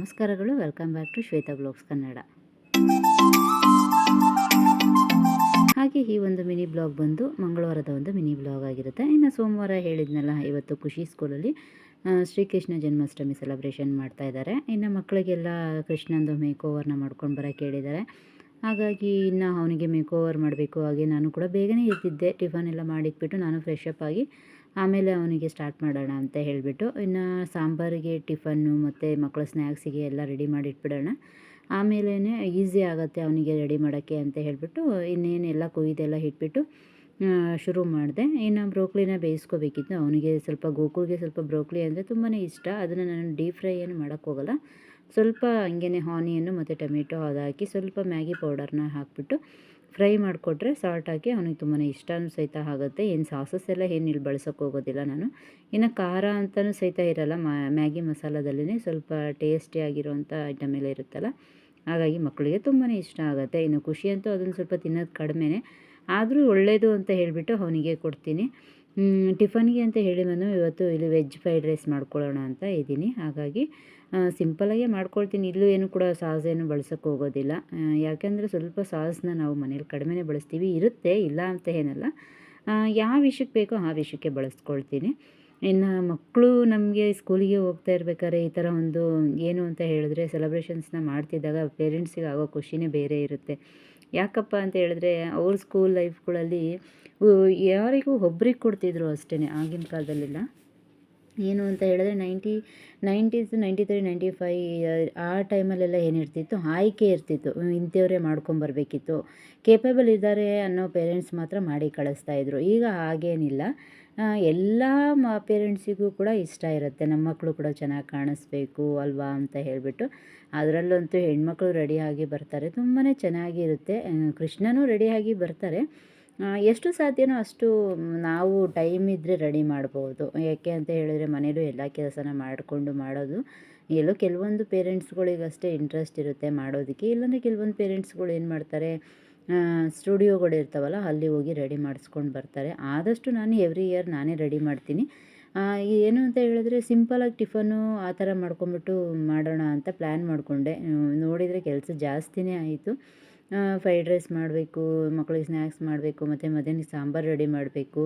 ನಮಸ್ಕಾರಗಳು. Welcome back to Shweta blogs Kannada. ಹಾಗೆ ಈ ಒಂದು ಮಿನಿ ಬ್ಲಾಗ್ ಬಂದು ಮಂಗಳವಾರದ ಒಂದು ಮಿನಿ ಬ್ಲಾಗ್ ಆಗಿರುತ್ತೆ. ಇನ್ನು ಸೋಮವಾರ ಹೇಳಿದ್ನಲ್ಲ, ಇವತ್ತು ಖುಷಿ ಸ್ಕೂಲಲ್ಲಿ ಶ್ರೀಕೃಷ್ಣ ಜನ್ಮಾಷ್ಟಮಿ ಸೆಲೆಬ್ರೇಷನ್ ಮಾಡ್ತಾ ಇದ್ದಾರೆ. ಇನ್ನು ಮಕ್ಕಳಿಗೆಲ್ಲ ಕೃಷ್ಣಂದು ಮೇಕ್ ಓವರ್ನ ಮಾಡ್ಕೊಂಡು ಬರೋಕ್ಕೆ ಹೇಳಿದ್ದಾರೆ. ಹಾಗಾಗಿ ಇನ್ನು ಅವನಿಗೆ ಮೇಕ್ ಓವರ್ ಮಾಡಬೇಕು. ಹಾಗೆ ನಾನು ಕೂಡ ಬೇಗನೆ ಇದ್ದಿದ್ದೆ ಟಿಫನ್ ಎಲ್ಲ ಮಾಡಿಟ್ಬಿಟ್ಟು ನಾನು ಫ್ರೆಶ್ ಅಪ್ ಆಗಿ ಆಮೇಲೆ ಅವನಿಗೆ ಸ್ಟಾರ್ಟ್ ಮಾಡೋಣ ಅಂತ ಹೇಳಿಬಿಟ್ಟು, ಇನ್ನು ಸಾಂಬಾರಿಗೆ ಟಿಫನ್ನು ಮತ್ತು ಮಕ್ಕಳ ಸ್ನ್ಯಾಕ್ಸಿಗೆ ಎಲ್ಲ ರೆಡಿ ಮಾಡಿ ಇಟ್ಬಿಡೋಣ ಆಮೇಲೇ ಈಸಿ ಆಗುತ್ತೆ ಅವನಿಗೆ ರೆಡಿ ಮಾಡೋಕ್ಕೆ ಅಂತ ಹೇಳಿಬಿಟ್ಟು ಇನ್ನೇನೆಲ್ಲ ಕೊಯ್ದೆಲ್ಲ ಇಟ್ಬಿಟ್ಟು ಶುರು ಮಾಡಿದೆ. ಇನ್ನು ಬ್ರೋಕ್ಲಿನ ಬೇಯಿಸ್ಕೋಬೇಕಿತ್ತು. ಅವನಿಗೆ ಸ್ವಲ್ಪ ಗೋಕುಲ್ಗೆ ಸ್ವಲ್ಪ ಬ್ರೋಕ್ಲಿ ಅಂದರೆ ತುಂಬಾ ಇಷ್ಟ. ಅದನ್ನು ನಾನು ಡೀಪ್ ಫ್ರೈ ಏನು ಮಾಡೋಕ್ಕೋಗಲ್ಲ ಸ್ವಲ್ಪ ಹಂಗೇ ಹಾನಿಯನ್ನು ಮತ್ತು ಟೊಮೆಟೊ ಅದು ಹಾಕಿ ಸ್ವಲ್ಪ ಮ್ಯಾಗಿ ಪೌಡರ್ನ ಹಾಕಿಬಿಟ್ಟು ಫ್ರೈ ಮಾಡಿಕೊಟ್ರೆ ಸಾಲ್ಟ್ ಹಾಕಿ ಅವನಿಗೆ ತುಂಬಾ ಇಷ್ಟನೂ ಸಹಿತ ಆಗುತ್ತೆ. ಏನು ಸಾಸಸ್ ಎಲ್ಲ ಏನು ಇಲ್ಲಿ ಬಳಸೋಕ್ಕೆ ಹೋಗೋದಿಲ್ಲ ನಾನು. ಇನ್ನು ಖಾರ ಅಂತಲೂ ಸಹಿತ ಇರಲ್ಲ. ಮ್ಯಾಗಿ ಮಸಾಲದಲ್ಲೇ ಸ್ವಲ್ಪ ಟೇಸ್ಟಿಯಾಗಿರುವಂಥ ಐಟಮ್ ಎಲ್ಲ ಇರುತ್ತಲ್ಲ. ಹಾಗಾಗಿ ಮಕ್ಕಳಿಗೆ ತುಂಬಾ ಇಷ್ಟ ಆಗುತ್ತೆ. ಇನ್ನು ಖುಷಿ ಅಂತೂ ಅದನ್ನು ಸ್ವಲ್ಪ ತಿನ್ನೋದು ಕಡಿಮೆನೇ. ಆದರೂ ಒಳ್ಳೆಯದು ಅಂತ ಹೇಳಿಬಿಟ್ಟು ಅವನಿಗೆ ಕೊಡ್ತೀನಿ. ಟಿಫನ್ಗೆ ಅಂತ ಹೇಳಿ ನಾನು ಇವತ್ತು ಇಲ್ಲಿ ವೆಜ್ ಫ್ರೈಡ್ ರೈಸ್ ಮಾಡ್ಕೊಳ್ಳೋಣ ಅಂತ ಇದ್ದೀನಿ. ಹಾಗಾಗಿ ಸಿಂಪಲಾಗೆ ಮಾಡ್ಕೊಳ್ತೀನಿ. ಇಲ್ಲೂ ಏನು ಕೂಡ ಸಾಸ್ ಏನು ಬಳಸೋಕೆ ಹೋಗೋದಿಲ್ಲ ಯಾಕೆಂದರೆ ಸ್ವಲ್ಪ ಸಾಸ್ನ ನಾವು ಮನೇಲಿ ಕಡಿಮೆನೇ ಬಳಸ್ತೀವಿ. ಇರುತ್ತೆ, ಇಲ್ಲ ಅಂತ ಏನಲ್ಲ. ಯಾವ ವಿಷಯಕ್ಕೆ ಬೇಕೋ ಆ ವಿಷಯಕ್ಕೆ ಬಳಸ್ಕೊಳ್ತೀನಿ. ಇನ್ನು ಮಕ್ಕಳು ನಮಗೆ ಸ್ಕೂಲಿಗೆ ಹೋಗ್ತಾ ಇರ್ಬೇಕಾದ್ರೆ ಈ ಥರ ಒಂದು ಏನು ಅಂತ ಹೇಳಿದ್ರೆ ಸೆಲೆಬ್ರೇಷನ್ಸ್ನ ಮಾಡ್ತಿದ್ದಾಗ ಪೇರೆಂಟ್ಸಿಗೆ ಆಗೋ ಖುಷಿನೇ ಬೇರೆ ಇರುತ್ತೆ. ಯಾಕಪ್ಪ ಅಂತ ಹೇಳಿದ್ರೆ ಅವ್ರ ಸ್ಕೂಲ್ ಲೈಫ್ಗಳಲ್ಲಿ ಯಾರಿಗೂ ಒಬ್ರಿಗೆ ಕೊಡ್ತಿದ್ರು ಅಷ್ಟೇ ಆಗಿನ ಕಾಲದಲ್ಲೆಲ್ಲ. ಏನು ಅಂತ ಹೇಳಿದ್ರೆ ninety, nineties ninety three ninety five ಆ ಟೈಮಲ್ಲೆಲ್ಲ ಏನಿರ್ತಿತ್ತು ಆಯ್ಕೆ ಇರ್ತಿತ್ತು ಇಂಥವರೇ ಮಾಡ್ಕೊಂಬರ್ಬೇಕಿತ್ತು ಕೇಪೇಬಲ್ ಇದ್ದಾರೆ ಅನ್ನೋ ಪೇರೆಂಟ್ಸ್ ಮಾತ್ರ ಮಾಡಿ ಕಳಿಸ್ತಾ ಇದ್ರು. ಈಗ ಹಾಗೇನಿಲ್ಲ. ಎಲ್ಲ ಮ ಪೇರೆಂಟ್ಸಿಗೂ ಕೂಡ ಇಷ್ಟ ಇರುತ್ತೆ. ನಮ್ಮ ಮಕ್ಕಳು ಕೂಡ ಚೆನ್ನಾಗಿ ಕಾಣಿಸ್ಬೇಕು, ಅಲ್ವಾ ಅಂತ ಹೇಳಿಬಿಟ್ಟು. ಅದರಲ್ಲಂತೂ ಹೆಣ್ಮಕ್ಳು ರೆಡಿಯಾಗಿ ಬರ್ತಾರೆ. ತುಂಬಾ ಚೆನ್ನಾಗಿರುತ್ತೆ. ಕೃಷ್ಣನೂ ರೆಡಿಯಾಗಿ ಬರ್ತಾರೆ. ಎಷ್ಟು ಸಾಧ್ಯನೋ ಅಷ್ಟು ನಾವು ಟೈಮ್ ಇದ್ದರೆ ರೆಡಿ ಮಾಡ್ಬೋದು. ಯಾಕೆ ಅಂತ ಹೇಳಿದ್ರೆ ಮನೇಲೂ ಎಲ್ಲ ಕೆಲಸನ ಮಾಡಿಕೊಂಡು ಮಾಡೋದು, ಎಲ್ಲೋ ಕೆಲವೊಂದು ಪೇರೆಂಟ್ಸ್ಗಳಿಗಷ್ಟೇ ಇಂಟ್ರೆಸ್ಟ್ ಇರುತ್ತೆ ಮಾಡೋದಕ್ಕೆ. ಇಲ್ಲಾಂದರೆ ಕೆಲವೊಂದು ಪೇರೆಂಟ್ಸ್ಗಳು ಏನು ಮಾಡ್ತಾರೆ ಸ್ಟುಡಿಯೋಗಳು ಇರ್ತಾವಲ್ಲ, ಅಲ್ಲಿ ಹೋಗಿ ರೆಡಿ ಮಾಡಿಸ್ಕೊಂಡು ಬರ್ತಾರೆ. ಆದಷ್ಟು ನಾನು ಎವ್ರಿ ಇಯರ್ ನಾನೇ ರೆಡಿ ಮಾಡ್ತೀನಿ. ಏನು ಅಂತ ಹೇಳಿದ್ರೆ ಸಿಂಪಲಾಗಿ ಟಿಫನು ಆ ಥರ ಮಾಡ್ಕೊಂಬಿಟ್ಟು ಮಾಡೋಣ ಅಂತ ಪ್ಲ್ಯಾನ್ ಮಾಡಿಕೊಂಡೆ. ನೋಡಿದರೆ ಕೆಲಸ ಜಾಸ್ತಿನೇ ಆಯಿತು. ಫ್ರೈಡ್ ರೈಸ್ ಮಾಡಬೇಕು ಮಕ್ಕಳಿಗೆ ಸ್ನ್ಯಾಕ್ಸ್ ಮಾಡಬೇಕು, ಮತ್ತು ಮಧ್ಯಾಹ್ನಕ್ಕೆ ಸಾಂಬಾರು ರೆಡಿ ಮಾಡಬೇಕು,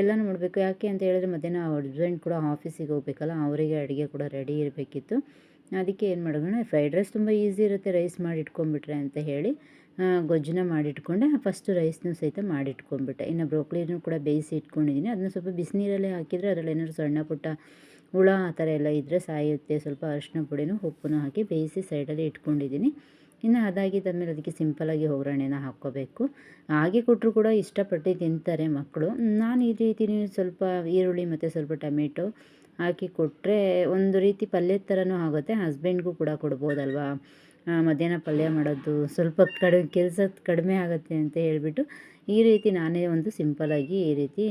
ಎಲ್ಲನೂ ಮಾಡಬೇಕು. ಯಾಕೆ ಅಂತ ಹೇಳಿದ್ರೆ ಮಧ್ಯಾಹ್ನ ಹಸ್ಬೆಂಡ್ ಕೂಡ ಆಫೀಸಿಗೆ ಹೋಗ್ಬೇಕಲ್ಲ, ಅವರಿಗೆ ಅಡುಗೆ ಕೂಡ ರೆಡಿ ಇರಬೇಕಿತ್ತು. ಅದಕ್ಕೆ ಏನು ಮಾಡೋಣ ಫ್ರೈಡ್ ರೈಸ್ ತುಂಬ ಈಸಿ ಇರುತ್ತೆ ರೈಸ್ ಮಾಡಿ ಇಟ್ಕೊಂಡ್ಬಿಟ್ರೆ ಅಂತ ಹೇಳಿ ಗೊಜ್ಜನ್ನ ಮಾಡಿಟ್ಕೊಂಡೆ. ಫಸ್ಟು ರೈಸ್ನು ಸಹಿತ ಮಾಡಿಟ್ಕೊಂಡ್ಬಿಟ್ಟೆ. ಇನ್ನು ಬ್ರೋಕ್ಲಿನೂ ಕೂಡ ಬೇಯಿಸಿ ಇಟ್ಕೊಂಡಿದ್ದೀನಿ ಅದನ್ನ ಸ್ವಲ್ಪ ಬಿಸಿನೀರಲ್ಲೇ ಹಾಕಿದರೆ ಅದರಲ್ಲಿ ಏನಾದ್ರು ಸಣ್ಣ ಪುಟ್ಟ ಹುಳ ಆ ಥರ ಎಲ್ಲ ಇದ್ದರೆ ಸಾಯುತ್ತೆ. ಸ್ವಲ್ಪ ಅರಿಶಿನ ಪುಡಿನೂ ಉಪ್ಪನ್ನು ಹಾಕಿ ಬೇಯಿಸಿ ಸೈಡಲ್ಲಿ ಇಟ್ಕೊಂಡಿದ್ದೀನಿ ಇನ್ನು ಅದಾಗಿದ್ದಾದ್ಮೇಲೆ ಅದಕ್ಕೆ ಸಿಂಪಲಾಗಿ ಒಗ್ಗರಣೆನ ಹಾಕ್ಕೋಬೇಕು. ಹಾಗೆ ಕೊಟ್ಟರು ಕೂಡ ಇಷ್ಟಪಟ್ಟು ತಿಂತಾರೆ ಮಕ್ಕಳು. ನಾನು ಈ ರೀತಿ ಸ್ವಲ್ಪ ಈರುಳ್ಳಿ ಮತ್ತು ಸ್ವಲ್ಪ ಟೊಮೆಟೊ ಹಾಕಿ ಕೊಟ್ಟರೆ ಒಂದು ರೀತಿ ಪಲ್ಯದ ಥರನೂ ಆಗುತ್ತೆ. ಹಸ್ಬೆಂಡ್ಗೂ ಕೂಡ ಕೊಡ್ಬೋದಲ್ವಾ? ಮಧ್ಯಾಹ್ನ ಪಲ್ಯ ಮಾಡೋದು ಸ್ವಲ್ಪ ಕಡಿ ಕೆಲಸ ಕಡಿಮೆ ಆಗುತ್ತೆ ಅಂತ ಹೇಳಿಬಿಟ್ಟು ಈ ರೀತಿ ನಾನೇ ಒಂದು ಸಿಂಪಲಾಗಿ ಈ ರೀತಿ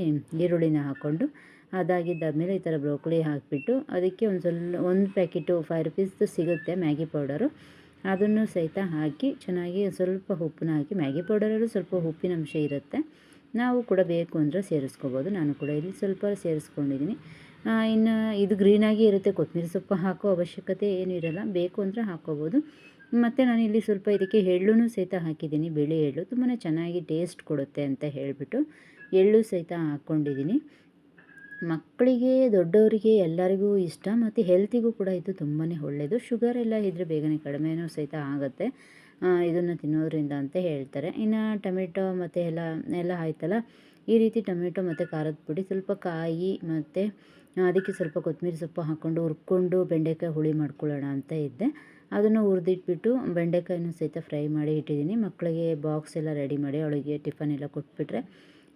ಈರುಳ್ಳಿನ ಹಾಕ್ಕೊಂಡು ಅದಾಗಿದ್ದಾದಮೇಲೆ ಈ ಥರ ಬ್ರೋಕೊಲಿ ಹಾಕಿಬಿಟ್ಟು ಅದಕ್ಕೆ ಒಂದು ಸ್ವಲ್ಪ ಒಂದು ಪ್ಯಾಕೆಟು ಫೈವ್ ರುಪೀಸ್ದು ಸಿಗುತ್ತೆ ಮ್ಯಾಗಿ ಪೌಡರು. ಅದನ್ನು ಸಹಿತ ಹಾಕಿ ಚೆನ್ನಾಗಿ ಸ್ವಲ್ಪ ಉಪ್ಪನ್ನ ಹಾಕಿ, ಮ್ಯಾಗಿ ಪೌಡರಲ್ಲೂ ಸ್ವಲ್ಪ ಉಪ್ಪಿನ ಅಂಶ ಇರುತ್ತೆ. ನಾವು ಕೂಡ ಬೇಕು ಅಂದರೆ ಸೇರಿಸ್ಕೋಬೋದು. ನಾನು ಕೂಡ ಇಲ್ಲಿ ಸ್ವಲ್ಪ ಸೇರಿಸ್ಕೊಂಡಿದ್ದೀನಿ ಇನ್ನು ಇದು ಗ್ರೀನಾಗಿ ಇರುತ್ತೆ. ಕೊತ್ತಂಬರಿ ಸೊಪ್ಪು ಹಾಕೋ ಅವಶ್ಯಕತೆ ಏನೂ ಇರಲ್ಲ. ಬೇಕು ಅಂದರೆ ಹಾಕ್ಕೋಬೋದು ಮತ್ತು ನಾನು ಇಲ್ಲಿ ಸ್ವಲ್ಪ ಇದಕ್ಕೆ ಎಳ್ಳು ಸಹಿತ ಹಾಕಿದ್ದೀನಿ ಬಿಳಿ ಎಳ್ಳು ತುಂಬಾ ಚೆನ್ನಾಗಿ ಟೇಸ್ಟ್ ಕೊಡುತ್ತೆ ಅಂತ ಹೇಳಿಬಿಟ್ಟು ಎಳ್ಳು ಸಹಿತ ಹಾಕ್ಕೊಂಡಿದ್ದೀನಿ ಮಕ್ಕಳಿಗೆ, ದೊಡ್ಡವರಿಗೆ ಎಲ್ಲರಿಗೂ ಇಷ್ಟ ಮತ್ತು ಹೆಲ್ತಿಗೂ ಕೂಡ ಇದು ತುಂಬಾ ಒಳ್ಳೆಯದು ಶುಗರ್ ಎಲ್ಲ ಇದ್ದರೆ ಬೇಗನೆ ಕಡಿಮೆನೂ ಸಹಿತ ಆಗುತ್ತೆ. ಇದನ್ನು ತಿನ್ನೋದ್ರಿಂದ ಅಂತ ಹೇಳ್ತಾರೆ. ಇನ್ನು ಟೊಮೆಟೊ ಮತ್ತು ಎಲ್ಲ ಎಲ್ಲ ಆಯ್ತಲ್ಲ? ಈ ರೀತಿ ಟೊಮೆಟೊ ಮತ್ತು ಖಾರದ ಪುಡಿ ಸ್ವಲ್ಪ ಕಾಯಿ ಮತ್ತು ಅದಕ್ಕೆ ಸ್ವಲ್ಪ ಕೊತ್ತಂಬರಿ ಸೊಪ್ಪು ಹಾಕ್ಕೊಂಡು ಹುರ್ಕೊಂಡು ಬೆಂಡೆಕಾಯಿ ಹುಳಿ ಮಾಡ್ಕೊಳ್ಳೋಣ ಅಂತ ಇದ್ದೆ. ಅದನ್ನು ಹುರಿದಿಟ್ಬಿಟ್ಟು ಬೆಂಡೆಕಾಯಿನೂ ಸಹಿತ ಫ್ರೈ ಮಾಡಿ ಇಟ್ಟಿದ್ದೀನಿ. ಮಕ್ಕಳಿಗೆ ಬಾಕ್ಸ್ ಎಲ್ಲ ರೆಡಿ ಮಾಡಿ ಅವಳಿಗೆ ಟಿಫನ್ ಎಲ್ಲ ಕೊಟ್ಬಿಟ್ರೆ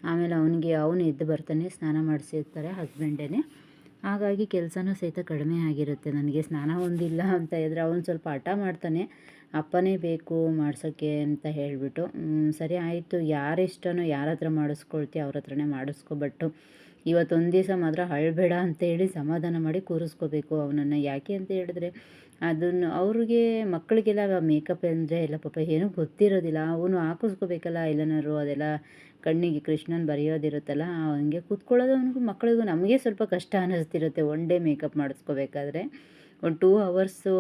ಆಮೇಲೆ ಅವನಿಗೆ ಅವನು ಎದ್ದು ಬರ್ತಾನೆ, ಸ್ನಾನ ಮಾಡಿಸಿರ್ತಾರೆ ಹಸ್ಬೆಂಡೇ ಹಾಗಾಗಿ ಕೆಲಸನೂ ಸಹಿತ ಕಡಿಮೆ ಆಗಿರುತ್ತೆ. ನನಗೆ ಸ್ನಾನ ಒಂದಿಲ್ಲ ಅಂತ ಇದ್ದರೆ ಅವನು ಸ್ವಲ್ಪ ಹಠ ಮಾಡ್ತಾನೆ. ಅಪ್ಪನೇ ಬೇಕು ಮಾಡ್ಸೋಕ್ಕೆ ಅಂತ ಹೇಳಿಬಿಟ್ಟು ಸರಿ ಆಯಿತು. ಯಾರಿಷ್ಟನೋ ಯಾರ ಹತ್ರ ಮಾಡಿಸ್ಕೊಳ್ತೀವಿ ಅವ್ರ ಹತ್ರನೇ ಮಾಡಿಸ್ಕೊ. ಬಟ್ಟು ಇವತ್ತೊಂದು ದಿವಸ ಮಾತ್ರ ಅಳಬೇಡ ಅಂತೇಳಿ ಸಮಾಧಾನ ಮಾಡಿ ಕೂರಿಸ್ಕೋಬೇಕು ಅವನನ್ನು. ಯಾಕೆ ಅಂತ ಹೇಳಿದ್ರೆ, ಅದನ್ನು ಅವ್ರಿಗೆ ಮಕ್ಕಳಿಗೆಲ್ಲ ಮೇಕಪ್ ಅಂದರೆ ಎಲ್ಲ ಪಾಪ ಏನೂ ಗೊತ್ತಿರೋದಿಲ್ಲ. ಅವನು ಹಾಕಿಸ್ಕೋಬೇಕಲ್ಲ ಎಲ್ಲನಾದ್ರು ಅದೆಲ್ಲ ಕಣ್ಣಿಗೆ ಕೃಷ್ಣನ್ ಬರೆಯೋದಿರುತ್ತಲ್ಲ ಹಂಗೆ ಕೂತ್ಕೊಳ್ಳೋದು ಅವನಿಗೂ ಮಕ್ಕಳಿಗೂ ನಮಗೆ ಸ್ವಲ್ಪ ಕಷ್ಟ ಅನ್ನಿಸ್ತಿರುತ್ತೆ. ಒನ್ ಡೇ ಮೇಕಪ್ ಮಾಡಿಸ್ಕೋಬೇಕಾದ್ರೆ. ಒಂದು ಟೂ ಅವರ್ಸು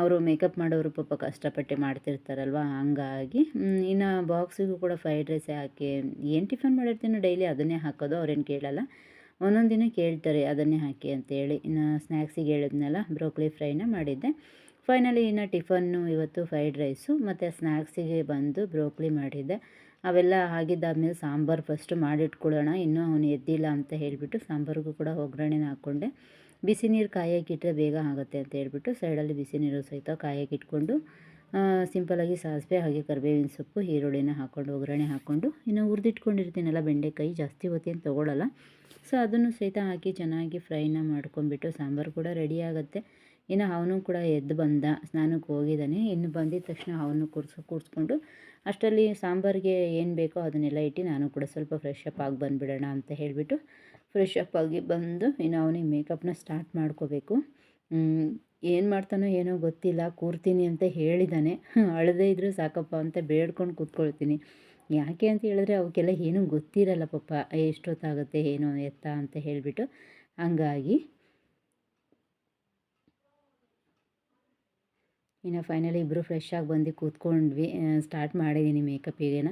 ಅವರು ಮೇಕಪ್ ಮಾಡೋರು ಪಾಪ ಕಷ್ಟಪಟ್ಟು ಮಾಡ್ತಿರ್ತಾರಲ್ವ? ಹಂಗಾಗಿ ಇನ್ನು ಬಾಕ್ಸಿಗೂ ಕೂಡ ಫ್ರೈಡ್ ರೈಸ್ ಹಾಕಿ, ಏನು ಟಿಫನ್ ಮಾಡಿರ್ತೀನೋ ಡೈಲಿ ಅದನ್ನೇ ಹಾಕೋದು, ಅವ್ರೇನು ಕೇಳಲ್ಲ. ಒಂದೊಂದು ದಿನ ಕೇಳ್ತಾರೆ, ಅದನ್ನೇ ಹಾಕಿ ಅಂತೇಳಿ ಇನ್ನು ಸ್ನ್ಯಾಕ್ಸಿಗೆ ಹೇಳಿದ್ನಲ್ಲ ಬ್ರೋಕ್ಲಿ ಫ್ರೈನ ಮಾಡಿದ್ದೆ. ಫೈನಲಿ ಇನ್ನು ಟಿಫನ್ನು ಇವತ್ತು ಫ್ರೈಡ್ ರೈಸು ಮತ್ತು ಸ್ನ್ಯಾಕ್ಸಿಗೆ ಬಂದು ಬ್ರೋಕ್ಲಿ ಮಾಡಿದ್ದೆ. ಅವೆಲ್ಲ ಆಗಿದ್ದಾದಮೇಲೆ ಸಾಂಬಾರು ಫಸ್ಟ್ ಮಾಡಿಟ್ಕೊಳ್ಳೋಣ. ಇನ್ನೂ ಅವನು ಎದ್ದಿಲ್ಲ ಅಂತ ಹೇಳಿಬಿಟ್ಟು ಸಾಂಬಾರಿಗೂ ಕೂಡ ಒಗ್ಗರಣೆನ ಹಾಕ್ಕೊಂಡೆ. ಬಿಸಿ ನೀರು ಕಾಯಕ್ಕಿಟ್ಟರೆ ಬೇಗ ಆಗುತ್ತೆ ಅಂತ ಹೇಳ್ಬಿಟ್ಟು ಸೈಡಲ್ಲಿ ಬಿಸಿ ನೀರು ಸಹಿತ ಕಾಯಕ್ಕಿಟ್ಕೊಂಡು ಸಿಂಪಲಾಗಿ ಸಾಸಿವೆ ಹಾಗೆ ಕರಿಬೇವಿನ ಸೊಪ್ಪು, ಈರುಳ್ಳಿನ ಹಾಕ್ಕೊಂಡು, ಒಗ್ಗರಣೆ ಹಾಕ್ಕೊಂಡು, ಇನ್ನು ಹುರಿದಿಟ್ಕೊಂಡಿರ್ತೀನಲ್ಲ ಬೆಂಡೆಕಾಯಿ, ಜಾಸ್ತಿ ಹೊತ್ತೇನು ತೊಗೊಳ್ಳಲ್ಲ ಸೊ ಅದನ್ನು ಸಹಿತ ಹಾಕಿ ಚೆನ್ನಾಗಿ ಫ್ರೈನ ಮಾಡ್ಕೊಂಡ್ಬಿಟ್ಟು ಸಾಂಬಾರು ಕೂಡ ರೆಡಿ ಆಗುತ್ತೆ. ಇನ್ನು ಅವನು ಕೂಡ ಎದ್ದು ಬಂದ, ಸ್ನಾನಕ್ಕೆ ಹೋಗಿದ್ದಾನೆ. ಇನ್ನು ಬಂದಿದ ತಕ್ಷಣ ಅವನು ಕೂರ್ಸು, ಕೂರಿಸ್ಕೊಂಡು ಅಷ್ಟರಲ್ಲಿ ಸಾಂಬಾರಿಗೆ ಏನು ಬೇಕೋ ಅದನ್ನೆಲ್ಲ ಇಟ್ಟು ನಾನು ಕೂಡ ಸ್ವಲ್ಪ ಫ್ರೆಶ್ ಅಪ್ ಆಗಿ ಬಂದುಬಿಡೋಣ ಅಂತ ಹೇಳಿಬಿಟ್ಟು ಫ್ರೆಶ್ ಅಪ್ ಆಗಿ ಬಂದು ಇನ್ನು ಅವನಿಗೆ ಮೇಕಪ್ನ ಸ್ಟಾರ್ಟ್ ಮಾಡ್ಕೋಬೇಕು. ಏನು ಮಾಡ್ತಾನೋ ಏನೋ ಗೊತ್ತಿಲ್ಲ, ಕೂರ್ತೀನಿ ಅಂತ ಹೇಳಿದ್ದಾನೆ ಅಳದೇ ಇದ್ದರೂ ಸಾಕಪ್ಪ ಅಂತ ಬೇಡ್ಕೊಂಡು ಕೂತ್ಕೊಳ್ತೀನಿ. ಯಾಕೆ ಅಂತ ಹೇಳಿದ್ರೆ ಅವಕ್ಕೆಲ್ಲ ಏನೂ ಗೊತ್ತಿರಲ್ಲ ಪಾಪ, ಎಷ್ಟೊತ್ತಾಗುತ್ತೆ, ಏನೋ ಎತ್ತ ಅಂತ ಹೇಳಿಬಿಟ್ಟು ಹಂಗಾಗಿ ಇನ್ನು ಫೈನಲಿ ಇಬ್ಬರು ಫ್ರೆಶ್ ಆಗಿ ಬಂದು ಕೂತ್ಕೊಂಡ್ವಿ ಸ್ಟಾರ್ಟ್ ಮಾಡಿದ್ದೀನಿ ಮೇಕಪ್ಪಿಗೆನ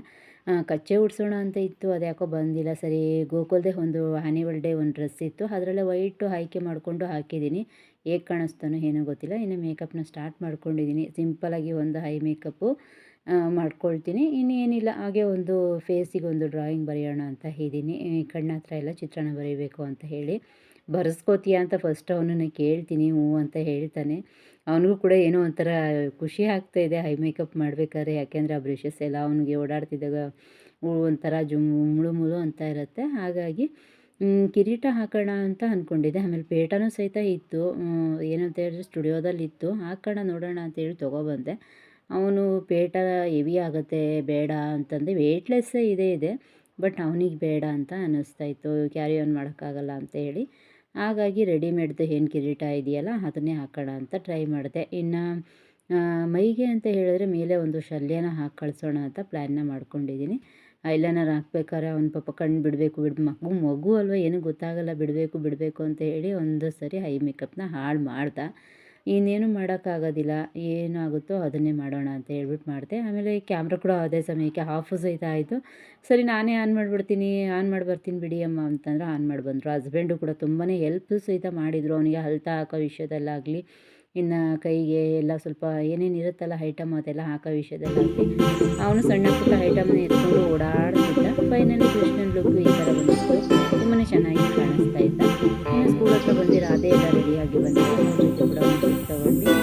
ಕಚ್ಚೆ ಉಡ್ಸೋಣ ಅಂತ ಇತ್ತು ಅದ್ಯಾಕೋ ಬಂದಿಲ್ಲ. ಸರಿ, ಗೋಕುಲ್ದೆ ಒಂದು ಆ್ಯನಿವಲ್ ಡೇ ಒಂದು ಡ್ರೆಸ್ ಇತ್ತು. ಅದರಲ್ಲೇ ವೈಟು ಆಯ್ಕೆ ಮಾಡಿಕೊಂಡು ಹಾಕಿದ್ದೀನಿ ಹೇಗೆ ಕಾಣಿಸ್ತಾನೋ ಏನೋ ಗೊತ್ತಿಲ್ಲ. ಇನ್ನು ಮೇಕಪ್ನ ಸ್ಟಾರ್ಟ್ ಮಾಡ್ಕೊಂಡಿದ್ದೀನಿ ಸಿಂಪಲಾಗಿ ಒಂದು ಹೈ ಮೇಕಪ್ಪು ಮಾಡ್ಕೊಳ್ತೀನಿ. ಇನ್ನೇನಿಲ್ಲ ಹಾಗೆ ಒಂದು ಫೇಸಿಗೆ ಒಂದು ಡ್ರಾಯಿಂಗ್ ಬರೆಯೋಣ ಅಂತ ಇದ್ದೀನಿ. ಕಣ್ಣ ಹತ್ರ ಎಲ್ಲ ಚಿತ್ರಣ ಬರೀಬೇಕು ಅಂತ ಹೇಳಿ. ಬರ್ಸ್ಕೋತೀಯ ಅಂತ ಫಸ್ಟ್ ಅವನನ್ನು ಕೇಳ್ತೀನಿ, ಹ್ಞೂ ಅಂತ ಹೇಳ್ತಾನೆ. ಅವನಿಗೂ ಕೂಡ ಏನೋ ಒಂಥರ ಖುಷಿ ಆಗ್ತಾಯಿದೆ ಹೈ ಮೇಕಪ್ ಮಾಡಬೇಕಾದ್ರೆ, ಯಾಕೆಂದರೆ ಆ ಬ್ರಷಸ್ ಎಲ್ಲ ಅವನಿಗೆ ಓಡಾಡ್ತಿದ್ದಾಗ ಒಂಥರ ಜುಮ್ ಮುಳು ಮುಳು ಅಂತ ಇರುತ್ತೆ. ಹಾಗಾಗಿ ಕಿರೀಟ ಹಾಕೋಣ ಅಂತ ಅಂದ್ಕೊಂಡಿದ್ದೆ ಆಮೇಲೆ ಪೇಟನೂ ಸಹಿತ ಇತ್ತು. ಏನಂತ ಹೇಳಿದ್ರೆ ಸ್ಟುಡಿಯೋದಲ್ಲಿ ಇತ್ತು. ಹಾಕೋಣ ನೋಡೋಣ ಅಂತೇಳಿ ತೊಗೊಬಂದೆ. ಅವನು ಪೇಟ ಹೆವಿ ಆಗುತ್ತೆ, ಬೇಡ ಅಂತಂದು. ವೆಯ್ಟ್ಲೆಸ್ಸೇ ಇದೆ ಇದೆ. ಬಟ್ ಅವನಿಗೆ ಬೇಡ ಅಂತ ಅನ್ನಿಸ್ತಾ ಇತ್ತು. ಕ್ಯಾರಿ ಆನ್ ಮಾಡೋಕ್ಕಾಗಲ್ಲ ಅಂತ ಹೇಳಿ. ಹಾಗಾಗಿ ರೆಡಿಮೇಡ್ದು ಏನು ಕಿರೀಟ ಇದೆಯಲ್ಲ ಅದನ್ನೇ ಹಾಕೋಣ ಅಂತ ಟ್ರೈ ಮಾಡಿದೆ. ಇನ್ನು ಮೈಗೆ ಅಂತ ಹೇಳಿದ್ರೆ ಮೇಲೆ ಒಂದು ಶಲ್ಯನ ಹಾಕಿ ಕಳಿಸೋಣ ಅಂತ ಪ್ಲ್ಯಾನ್ನ ಮಾಡ್ಕೊಂಡಿದ್ದೀನಿ ಐಲೈನರ್ ಹಾಕ್ಬೇಕಾದ್ರೆ ಒಂದು ಪಾಪ ಕಣ್ಣು ಬಿಡಬೇಕು, ಬಿಡ್, ಮಗು ಮಗು ಅಲ್ವ ಏನೂ ಗೊತ್ತಾಗಲ್ಲ, ಬಿಡಬೇಕು ಬಿಡಬೇಕು ಅಂತ ಹೇಳಿ ಒಂದು ಸರಿ ಐ ಮೇಕಪ್ನ ಹಾಳು ಮಾಡ್ದೆ. ಇನ್ನೇನು ಮಾಡೋಕ್ಕಾಗೋದಿಲ್ಲ, ಏನಾಗುತ್ತೋ ಅದನ್ನೇ ಮಾಡೋಣ ಅಂತ ಹೇಳ್ಬಿಟ್ಟು ಮಾಡಿದೆ. ಆಮೇಲೆ ಕ್ಯಾಮ್ರಾ ಕೂಡ ಅದೇ ಸಮಯಕ್ಕೆ ಆಫು ಸಹಿತ ಆಯಿತು. ಸರಿ, ನಾನೇ ಆನ್ ಮಾಡಿಬಿಡ್ತೀನಿ, ಆನ್ ಮಾಡಿ ಬರ್ತೀನಿ ಬಿಡಿ ಅಮ್ಮ ಅಂತಂದ್ರೆ ಆನ್ ಮಾಡಿ ಬಂದರು. ಹಸ್ಬೆಂಡು ಕೂಡ ತುಂಬಾ ಹೆಲ್ಪ್ ಸಹಿತ ಮಾಡಿದರು. ಅವನಿಗೆ ಹಲ್ತಾ ಹಾಕೋ ವಿಷಯದಲ್ಲಾಗಲಿ. ಇನ್ನು ಕೈಗೆ ಎಲ್ಲ ಸ್ವಲ್ಪ ಏನೇನು ಇರುತ್ತಲ್ಲ ಐಟಮ್ ಅದೆಲ್ಲ ಹಾಕೋ ವಿಷಯದಲ್ಲಾಗಲಿ ಅವನು ಸಣ್ಣ ಪುಟ್ಟ ಐಟಮ್ನ ಎತ್ಕೊಂಡು ಓಡಾಡ್ತಿದ್ದ. ಫೈನಲಿ ಕೃಷ್ಣನ ಲುಕ್ ಈ ಥರ ಬಂದಿತ್ತು. ತುಂಬಾ ಚೆನ್ನಾಗಿ ಕಾಣಿಸ್ತಾ ಇದ್ದ. ಇನ್ನು ಸ್ಕೂಲ್ ಹತ್ರ ಬಂದಿರೋ ಅದೇ ಎಲ್ಲ ರೆಡಿಯಾಗಿ ಬಂದಿದ್ದೆ ಜೊತೆ ಕೂಡ ಒಂದು